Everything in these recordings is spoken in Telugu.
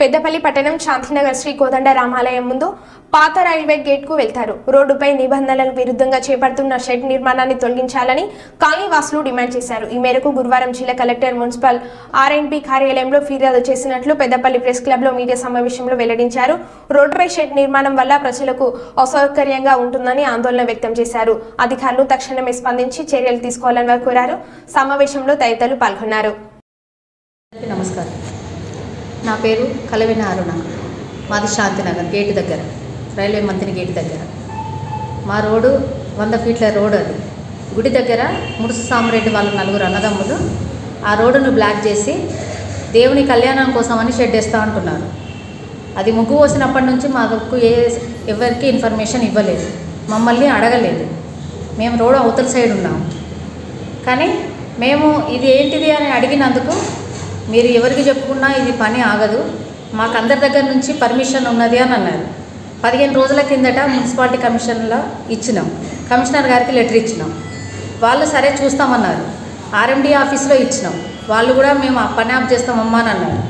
పెద్దపల్లి పట్టణం శాంతినగర్ శ్రీ కోదండ రామాలయం ముందు పాత రైల్వే గేట్కు వెళ్తారు. రోడ్డుపై నిబంధనలకు విరుద్ధంగా చేపడుతున్న షెడ్ నిర్మాణాన్ని తొలగించాలని కాలనీవాసులు డిమాండ్ చేశారు. ఈ మేరకు గురువారం జిల్లా కలెక్టర్ మున్సిపల్ ఆర్ఎండ్బి కార్యాలయంలో ఫిర్యాదు చేసినట్లు పెద్దపల్లి ప్రెస్ క్లబ్లో మీడియా సమావేశంలో వెల్లడించారు. రోడ్డుపై షెడ్ నిర్మాణం వల్ల ప్రజలకు అసౌకర్యంగా ఉంటుందని ఆందోళన వ్యక్తం చేశారు. అధికారులు తక్షణమే స్పందించి చర్యలు తీసుకోవాలని కోరారు. సమావేశంలో తదితరులు పాల్గొన్నారు. నమస్కారం. నా పేరు కలవిన అరుణ. మాది శాంతినగర్ గేటు దగ్గర రైల్వే మంత్రి గేటు దగ్గర. మా రోడ్డు వంద ఫీట్ల రోడ్ అది. గుడి దగ్గర ముడుసు సామరెడ్డి వాళ్ళ నలుగురు అన్నదమ్ములు ఆ రోడ్డును బ్లాక్ చేసి దేవుని కళ్యాణం కోసమని షెడ్ వేస్తూ అంటున్నారు. అది ముగ్గు పోసినప్పటి నుంచి మాకు ఏ ఎవరికి ఇన్ఫర్మేషన్ ఇవ్వలేదు. మమ్మల్ని అడగలేదు. మేము రోడ్డు అవతల సైడ్ ఉన్నాము కానీ మేము ఇది ఏంటిది అని అడిగినందుకు మీరు ఎవరికి చెప్పుకున్నా ఇది పని ఆగదు. మాకు అందరి దగ్గర నుంచి పర్మిషన్ ఉన్నది అని అన్నారు. పదిహేను రోజుల కిందట మున్సిపాలిటీ కమిషన్లో ఇచ్చినాం. కమిషనర్ గారికి లెటర్ ఇచ్చినాం. వాళ్ళు సరే చూస్తామన్నారు. ఆర్ఎండి ఆఫీస్లో ఇచ్చినాం. వాళ్ళు కూడా మేము ఆ పని ఆఫ్ చేస్తామమ్మా అని అన్నారు.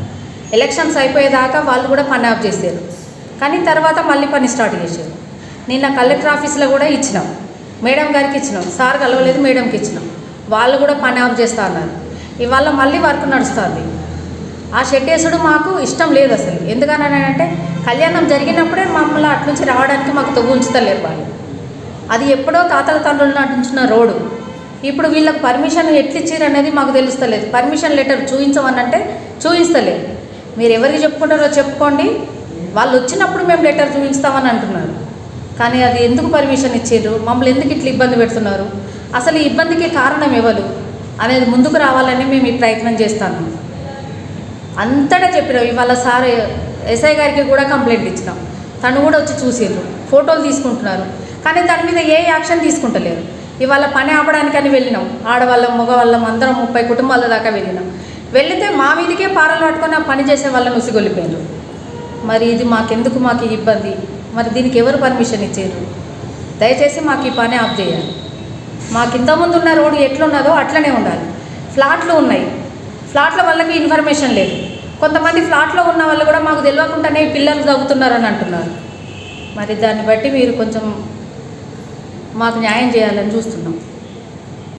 ఎలక్షన్స్ అయిపోయేదాకా వాళ్ళు కూడా పని ఆఫ్ చేశారు. కానీ తర్వాత మళ్ళీ పని స్టార్ట్ చేశారు. నిన్న కలెక్టర్ ఆఫీస్లో కూడా ఇచ్చినాం. మేడం గారికి ఇచ్చినాం. సార్ కలవలేదు మేడంకి ఇచ్చినాం. వాళ్ళు కూడా పని ఆఫ్ చేస్తా అన్నారు. ఇవాళ మళ్ళీ వర్క్ నడుస్తుంది. ఆ షెడ్డేసుడు మాకు ఇష్టం లేదు అసలు. ఎందుకనంటే కళ్యాణం జరిగినప్పుడే మమ్మల్ని అటు నుంచి రావడానికి మాకు తవ్వు ఉంచుతలేరు వాళ్ళు అది ఎప్పుడో తాతల తండ్రులు నటించిన రోడ్డు. ఇప్పుడు వీళ్ళకి పర్మిషన్ ఎట్లిచ్చారు అనేది మాకు తెలుస్తలేదు. పర్మిషన్ లెటర్ చూపించమనంటే చూపిస్తలేదు మీరు ఎవరికి చెప్పుకుంటారో చెప్పుకోండి. వాళ్ళు వచ్చినప్పుడు మేము లెటర్ చూపిస్తామని అంటున్నారు. కానీ అది ఎందుకు పర్మిషన్ ఇచ్చారు మమ్మల్ని ఎందుకు ఇట్లా ఇబ్బంది పెడుతున్నారు? అసలు ఈ ఇబ్బందికి కారణం ఎవరు? అనేది ముందుకు రావాలని మేము ఈ ప్రయత్నం చేస్తాను అంతటా చెప్పినాం. ఇవాళ సార్ ఎస్ఐ గారికి కూడా కంప్లైంట్ ఇచ్చినాం. తను కూడా వచ్చి చూసిండ్రు. ఫోటోలు తీసుకుంటున్నారు. కానీ దాని మీద ఏ యాక్షన్ తీసుకుంటలేరు. ఇవాళ పని ఆపడానికని వెళ్ళినాం. ఆడవాళ్ళం మగవాళ్ళం అందరం ముప్పై కుటుంబాల దాకా వెళ్ళినాం. వెళితే మా మీదకే పారలు పట్టుకొని ఆ పని చేసే వాళ్ళని ఉసిగొలిపోయారు మరి ఇది మాకెందుకు మాకు ఇబ్బంది? మరి దీనికి ఎవరు పర్మిషన్ ఇచ్చారు? దయచేసి మాకు ఈ పని ఆఫ్ చేయాలి. మాకు ఇంతకుముందు ఉన్న రోడ్డు ఎట్లున్నదో అట్లనే ఉండాలి. ఫ్లాట్లు ఉన్నాయి. ఫ్లాట్ల వాళ్ళకి ఇన్ఫర్మేషన్ లేదు. కొంతమంది ఫ్లాట్లో ఉన్న వాళ్ళు కూడా మాకు తెలియకుండానే పిల్లలు తగ్గుతున్నారని అంటున్నారు. మరి దాన్ని బట్టి మీరు కొంచెం మాకు న్యాయం చేయాలని చూస్తున్నాం.